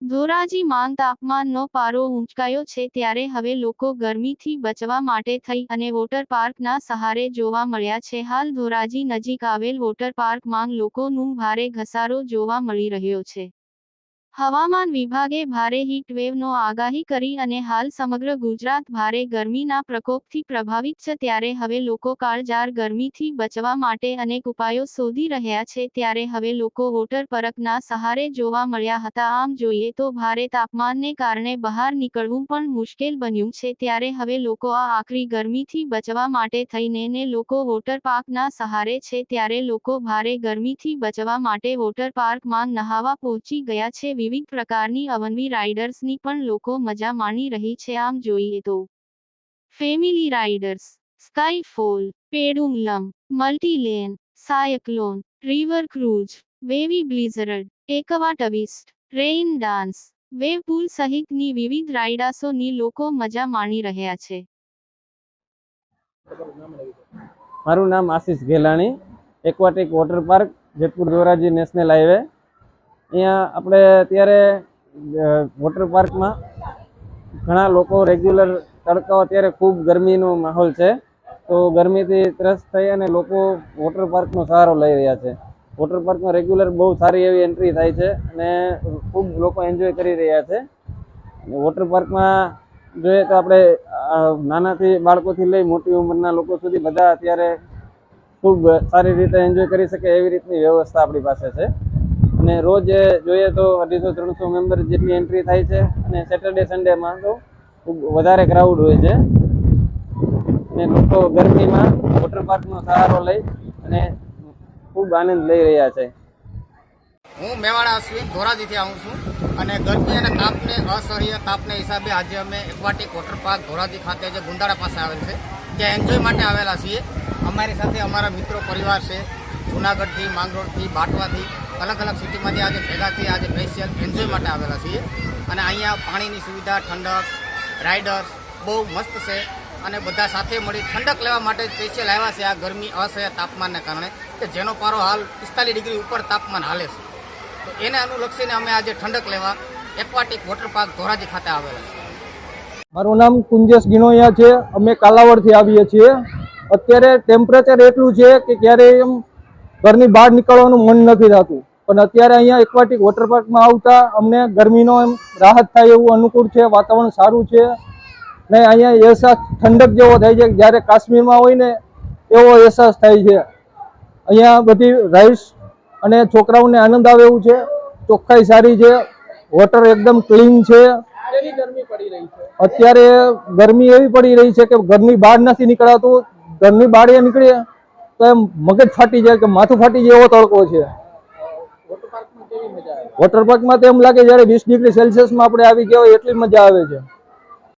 ધોરાજી માંગ તાપમાનનો પારો ઊંચકાયો છે ત્યારે હવે લોકો ગરમીથી બચવા માટે થઈ અને વોટર પાર્કના સહારે જોવા મળ્યા છે. હાલ ધોરાજી નજીક આવેલ વોટર પાર્કમાં લોકોનું ભારે ઘસારો જોવા મળી રહ્યો છે. હવામાન વિભાગે ભારે હીટ વેવનો આગાહી કરી અને હાલ સમગ્ર ગુજરાત ભારે ગરમીના પ્રકોપથી પ્રભાવિત છે. ત્યારે હવે લોકો કાળજાર ગરમીથી બચવા માટે અનેક ઉપાયો શોધી રહ્યા છે. ત્યારે હવે લોકો વોટર પરકના સહારે જોવા મળ્યા હતા. આમ જોઈએ તો ભારે તાપમાનને કારણે બહાર નીકળવું પણ મુશ્કેલ બન્યું છે. ત્યારે હવે લોકો આ આકરી ગરમીથી બચવા માટે થઈને ને લોકો વોટર પાર્કના સહારે છે. ત્યારે લોકો ભારે ગરમીથી બચવા માટે વોટર પાર્કમાં નહાવા પહોંચી ગયા છે. વિવિધ પ્રકારની અવનવી રાઇડર્સની પણ લોકો મજા માણી રહી છે. આમ જોઈએ તો family riders, skyfall પેડુંગલમ multilane, cyclone, river cruise, wavy blizzard, aqua twist, rain dance, wave pool સહિતની વિવિધ રાઇડાસોની લોકો મજા માણી રહ્યા છે. મારું નામ Ashish Ghelani, aquatic water park, Jetpur Dhoraji national highway. અહીંયા આપણે અત્યારે વોટર પાર્કમાં ઘણા લોકો રેગ્યુલર તડકાઓ અત્યારે ખૂબ ગરમીનો માહોલ છે. તો ગરમીથી ત્રસ્ત થઈ અને લોકો વોટર પાર્કનો સહારો લઈ રહ્યા છે. વોટર પાર્કમાં રેગ્યુલર બહુ સારી એવી એન્ટ્રી થાય છે અને ખૂબ લોકો એન્જોય કરી રહ્યા છે. વોટર પાર્કમાં જોઈએ તો આપણે નાનાથી બાળકોથી લઈ મોટી ઉંમરના લોકો સુધી બધા અત્યારે ખૂબ સારી રીતે એન્જોય કરી શકે એવી રીતની વ્યવસ્થા આપણી પાસે છે. અને રોજ જોઈએ તો અઢીસો, ત્રણસો મેમ્બર જેટલી એન્ટ્રી થાય છે અને સેટરડે સન્ડેમાં તો વધારે ક્રાઉડ હોય છે. અને લોકો ગરમીમાં વોટર પાર્કનો સહારો લઈ અને ખૂબ આનંદ લઈ રહ્યા છે. હું મેવાડા અશ્વિન ધોરાજીથી આવું છું અને ગરમી અને તાપને, અસહ્ય તાપને હિસાબે આજે અમે એક્વાટિક વોટર પાર્ક ધોરાજી ખાતે જે ગુંદાળા પાસે આવેલ છે, ત્યાં એન્જોય માટે આવેલા છીએ. અમારી સાથે અમારા મિત્રો પરિવાર છે જુનાગઢથી, માંગરોળથી, બાટવાથી, અલગ અલગ સિટીમાંથી આજે ભેગાથી આજે સ્પેશિયલ એન્જોય માટે આવેલા છીએ. અને અહીંયા પાણીની સુવિધા, ઠંડક રાઇડર્સ બહુ મસ્ત છે. અને બધા સાથે મળી ઠંડક લેવા માટે સ્પેશિયલ આવ્યા છે. આ ગરમી અસહ્ય તાપમાનને કારણે. કે જેનો પારો હાલ પિસ્તાલીસ ડિગ્રી ઉપર તાપમાન હાલે છે. તો એને અનુલક્ષીને અમે આજે ઠંડક લેવા એક્વાટિક વોટર પાર્ક ધોરાજી ખાતે આવેલા છે મારું નામ કુંજેશ ગિનોયા છે. અમે કાલાવડથી આવીએ છીએ. અત્યારે ટેમ્પરેચર એટલું છે કે ક્યારેય એમ ઘરની બહાર નીકળવાનું મન નથી થતું. પણ અત્યારે અહીંયા એક્વાટિક વોટર પાર્કમાં આવતા અમને ગરમીનો એમ રાહત થાય એવું અનુકૂળ છે, વાતાવરણ સારું છે. ને અહીંયા અહેસાસ ઠંડક જેવો થાય છે, જ્યારે કાશ્મીરમાં હોય ને એવો અહેસાસ થાય છે. અહીંયા બધી રાઈસ અને છોકરાઓને આનંદ આવે એવું છે. ચોખ્ખાઈ સારી છે વોટર એકદમ ક્લીન છે. અત્યારે ગરમી એવી પડી રહી છે કે ઘરની બહાર નથી નીકળાતું. ઘરની બહાર નીકળીએ તો એમ મગજ ફાટી જાય કે માથું ફાટી જાય એવો તડકો છે. વોટર પાર્કમાં તો એમ લાગે જ્યારે વીસ ડિગ્રી સેલ્સિયસમાં આપણે આવી ગયા હોય એટલી મજા આવે છે.